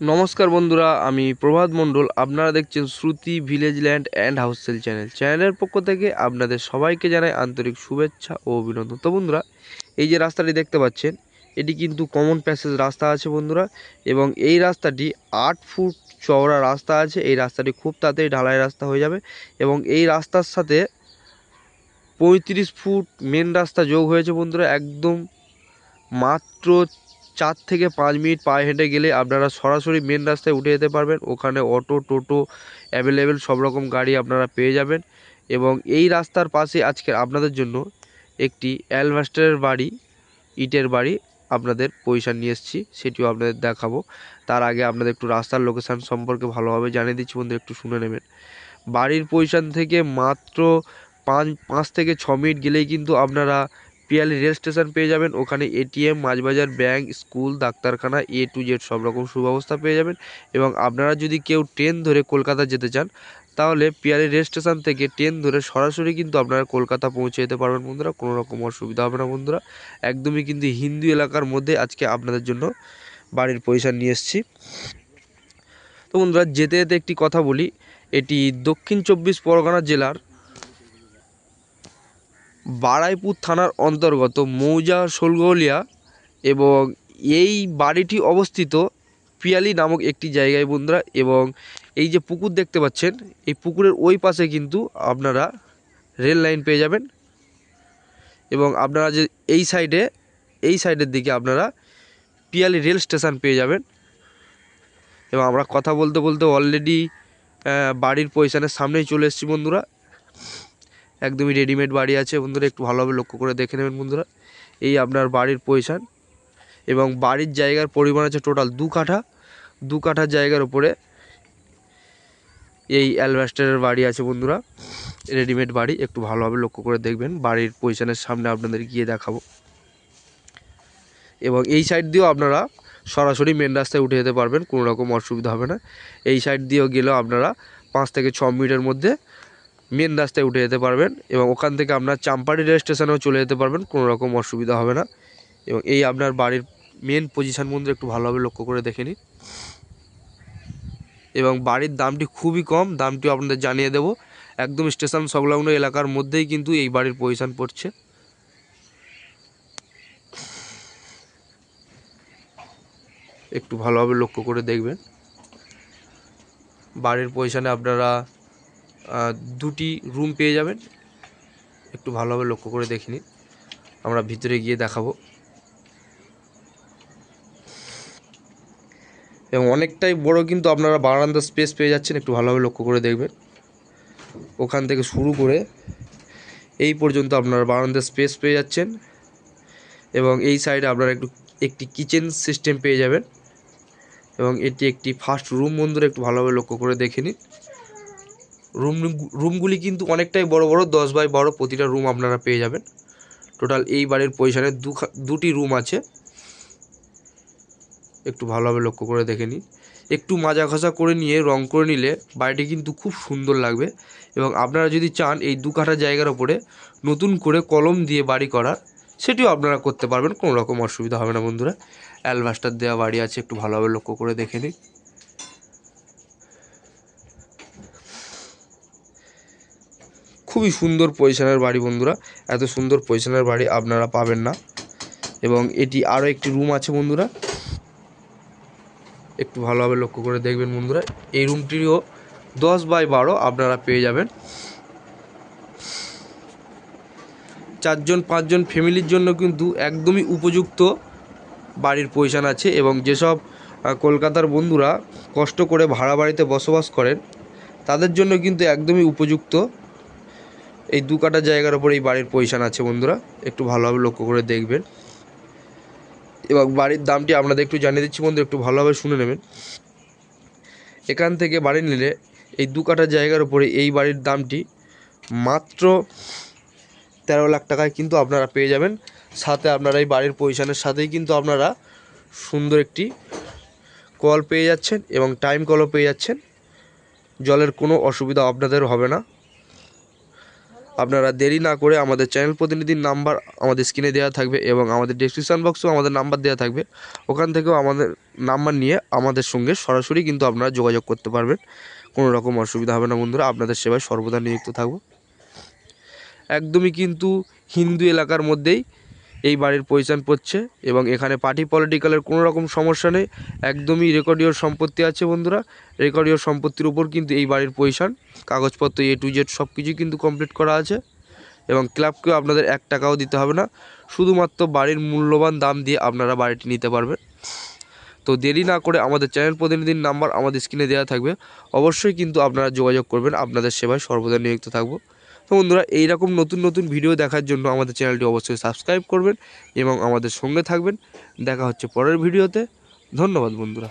নমস্কার বন্ধুরা, আমি প্রভাত মণ্ডল। আপনারা দেখছেন Shruti village land and house sale channel. চ্যানেলের পক্ষ থেকে আপনাদের সবাইকে জানাই আন্তরিক শুভেচ্ছা ও অভিনন্দন। তো বন্ধুরা, এই যে রাস্তাটি দেখতে পাচ্ছেন, এটি কিন্তু কমন প্যাসেজ রাস্তা আছে বন্ধুরা, এবং এই রাস্তাটি আট ফুট চওড়া রাস্তা আছে। এই রাস্তাটি খুব তাড়াতাড়ি ঢালাই রাস্তা হয়ে যাবে এবং এই রাস্তার সাথে পঁয়ত্রিশ ফুট মেন রাস্তা যোগ হয়েছে বন্ধুরা, একদম মাত্র চার থেকে পাঁচ মিনিট পায়ে হেঁটে গেলে আপনারা সরাসরি মেন রাস্তায় উঠে যেতে পারবেন। ওখানে অটো, টোটো অ্যাভেলেবেল সব রকম গাড়ি আপনারা পেয়ে যাবেন। এবং এই রাস্তার পাশে আজকে আপনাদের জন্য একটি অ্যালভাস্টারের বাড়ি, ইটের বাড়ি আপনাদের পয়সা নিয়ে এসেছি, সেটিও আপনাদের দেখাবো। তার আগে আপনাদের একটু রাস্তার লোকেশান সম্পর্কে ভালোভাবে জানিয়ে দিচ্ছি বন্ধু একটু শুনে নেবেন। বাড়ির পয়সান থেকে মাত্র পাঁচ পাঁচ থেকে ছ মিনিট গেলেই কিন্তু আপনারা পিয়ালি রেল স্টেশন পেয়ে যাবেন। ওখানে এটিএম মাছবাজার, ব্যাংক, স্কুল, ডাক্তারখানা এ টু জেড সব রকম সুব্যবস্থা পেয়ে যাবেন। এবং আপনারা যদি কেউ ট্রেন ধরে কলকাতা যেতে চান, তাহলে পিয়ালি রেল স্টেশন থেকে ট্রেন ধরে সরাসরি কিন্তু আপনারা কলকাতা পৌঁছে যেতে পারবেন বন্ধুরা। কোনো রকম অসুবিধা হবে না বন্ধুরা। একদমই কিন্তু হিন্দু এলাকার মধ্যে আজকে আপনাদের জন্য বাড়ির পয়সা নিয়ে এসেছি। তো বন্ধুরা, যেতে যেতে একটি কথা বলি। এটি দক্ষিণ চব্বিশ পরগনা জেলার বারাইপুর থানার অন্তর্গত মৌজা শোলগলিয়া এবং এই বাড়িটি অবস্থিত পিয়ালি নামক একটি জায়গায় বন্ধুরা এবং এই যে পুকুর দেখতে পাচ্ছেন, এই পুকুরের ওই পাশে কিন্তু আপনারা রেল লাইন পেয়ে যাবেন এবং আপনারা যে এই সাইডে, এই সাইডের দিকে আপনারা পিয়ালি রেল স্টেশন পেয়ে যাবেন। এবং আমরা কথা বলতে বলতে অলরেডি বাড়ির পয়সানের সামনেই চলে এসেছি বন্ধুরা। একদমই রেডিমেড বাড়ি আছে বন্ধুরা, একটু ভালোভাবে লক্ষ্য করে দেখে নেবেন বন্ধুরা। এই আপনার বাড়ির পয়সান এবং বাড়ির জায়গার পরিমাণ আছে টোটাল দু কাঠা। দু কাঠার জায়গার উপরে এই অ্যালভাস্টারের বাড়ি আছে বন্ধুরা রেডিমেড বাড়ি। একটু ভালোভাবে লক্ষ্য করে দেখবেন, বাড়ির পয়সানের সামনে আপনাদের গিয়ে দেখাবো। এবং এই সাইড দিয়েও আপনারা সরাসরি মেন রাস্তায় উঠে যেতে পারবেন, কোনো রকম অসুবিধা হবে না। এই সাইড দিয়েও গেলেও আপনারা পাঁচ থেকে ছ মিনিটের মধ্যে মেন রাস্তায় উঠে যেতে পারবেন এবং ওখান থেকে আপনার চাম্পাড়ি রেল স্টেশনেও চলে যেতে পারবেন, কোনো রকম অসুবিধা হবে না। এবং এই আপনার বাড়ির মেন পজিশান বন্ধু একটু ভালোভাবে লক্ষ্য করে দেখে নিন। এবং বাড়ির দামটি খুবই কম, দামটিও আপনাদের জানিয়ে দেব। একদম স্টেশন সংলগ্ন এলাকার মধ্যেই কিন্তু এই বাড়ির পজিশান পড়ছে। একটু ভালোভাবে লক্ষ্য করে দেখবেন। বাড়ির পজিশানে আপনারা দুটি রুম পেয়ে যাবেন। একটু ভালোভাবে লক্ষ্য করে দেখে নিন। আমরা ভিতরে গিয়ে দেখাবো। এবং অনেকটাই বড় কিন্তু আপনারা বারান্দা স্পেস পেয়ে যাচ্ছেন। একটু ভালোভাবে লক্ষ্য করে দেখবেন। ওখান থেকে শুরু করে এই পর্যন্ত আপনারা বারান্দা স্পেস পেয়ে যাচ্ছেন। এবং এই সাইডে আপনারা একটু, একটি কিচেন সিস্টেম পেয়ে যাবেন। এবং এটি একটি ফার্স্ট রুম বন্ধুরা, একটু ভালোভাবে লক্ষ্য করে দেখে নিন। রুম, রুমগুলি কিন্তু অনেকটাই বড় বড়, দশ বাই বারো প্রতিটা রুম আপনারা পেয়ে যাবেন। টোটাল এই বাড়ির পজিশানে দুটি রুম আছে। একটু ভালোভাবে লক্ষ্য করে দেখে নিন। একটু মাজা ঘষা করে নিয়ে, রং করে নিলে বাড়িটি কিন্তু খুব সুন্দর লাগবে। এবং আপনারা যদি চান এই দু কাঠা জায়গার ওপরে নতুন করে কলম দিয়ে বাড়ি করার সেটিও আপনারা করতে পারবেন, কোনো রকম অসুবিধা হবে না বন্ধুরা। অ্যালভাস্টার দেওয়া বাড়ি আছে, একটু ভালোভাবে লক্ষ্য করে দেখে নিন। খুবই সুন্দর পজিশনের বাড়ি বন্ধুরা। এত সুন্দর পজিশনের বাড়ি আপনারা পাবেন না। এবং এটি আরও একটি রুম আছে বন্ধুরা। একটু ভালোভাবে লক্ষ্য করে দেখবেন বন্ধুরা। এই রুমটিও দশ বাই বারো আপনারা পেয়ে যাবেন। চারজন, পাঁচজন ফ্যামিলির জন্য কিন্তু একদমই উপযুক্ত বাড়ির পজিশান আছে এবং যেসব কলকাতার বন্ধুরা কষ্ট করে ভাড়া বাড়িতে বসবাস করেন, তাদের জন্য কিন্তু একদমই উপযুক্ত। এই দু কাটা জায়গার ওপর এই বাড়ির পজিশান আছে বন্ধুরা। একটু ভালোভাবে লক্ষ্য করে দেখবেন। এবং বাড়ির দামটি আপনাদের একটু জানিয়ে দিচ্ছি বন্ধু একটু ভালোভাবে শুনে নেবেন। এখান থেকে বাড়ি নিলে এই দু কাটা জায়গার উপরে এই বাড়ির দামটি মাত্র তেরো লাখ টাকায় কিন্তু আপনারা পেয়ে যাবেন। সাথে আপনারা এই বাড়ির পজিশানের সাথেই কিন্তু আপনারা সুন্দর একটি কল পেয়ে যাচ্ছেন এবং টাইম কলও পেয়ে যাচ্ছেন। জলের কোনো অসুবিধা আপনাদের হবে না। আপনারা দেরি না করে আমাদের চ্যানেল প্রতিনিধির নাম্বার আমাদের স্ক্রিনে দেওয়া থাকবে এবং আমাদের ডিসক্রিপশান বক্সেও আমাদের নাম্বার দেওয়া থাকবে। ওখান থেকেও আমাদের নাম্বার নিয়ে আমাদের সঙ্গে সরাসরি কিন্তু আপনারা যোগাযোগ করতে পারবেন। কোনো রকম অসুবিধা হবে না বন্ধুরা, আপনাদের সেবায় সর্বদা নিযুক্ত থাকব একদমই কিন্তু হিন্দু এলাকার মধ্যেই এই বাড়ির পজিশান পড়ছে এবং এখানে পার্টি পলিটিক্যালের কোনো রকম সমস্যা নেই। একদমই রেকর্ডীয় সম্পত্তি আছে বন্ধুরা। রেকর্ডীয় সম্পত্তির উপর কিন্তু এই বাড়ির পজিশান কাগজপত্র এ টু জেড সব কিছুই কিন্তু কমপ্লিট করা আছে এবং ক্লাবকেও আপনাদের এক টাকাও দিতে হবে না। শুধুমাত্র বাড়ির মূল্যবান দাম দিয়ে আপনারা বাড়িটি নিতে পারবেন। তো দেরি না করে আমাদের চ্যানেল প্রতিনিধির নাম্বার আমাদের স্ক্রিনে দেওয়া থাকবে। অবশ্যই কিন্তু আপনারা যোগাযোগ করবেন। আপনাদের সেবায় সর্বদা নিযুক্ত থাকব। তো বন্ধুরা, এইরকম নতুন নতুন ভিডিও দেখার জন্য আমাদের চ্যানেলটি অবশ্যই সাবস্ক্রাইব করবেন এবং আমাদের সঙ্গে থাকবেন। দেখা হচ্ছে পরের ভিডিওতে ধন্যবাদ বন্ধুরা।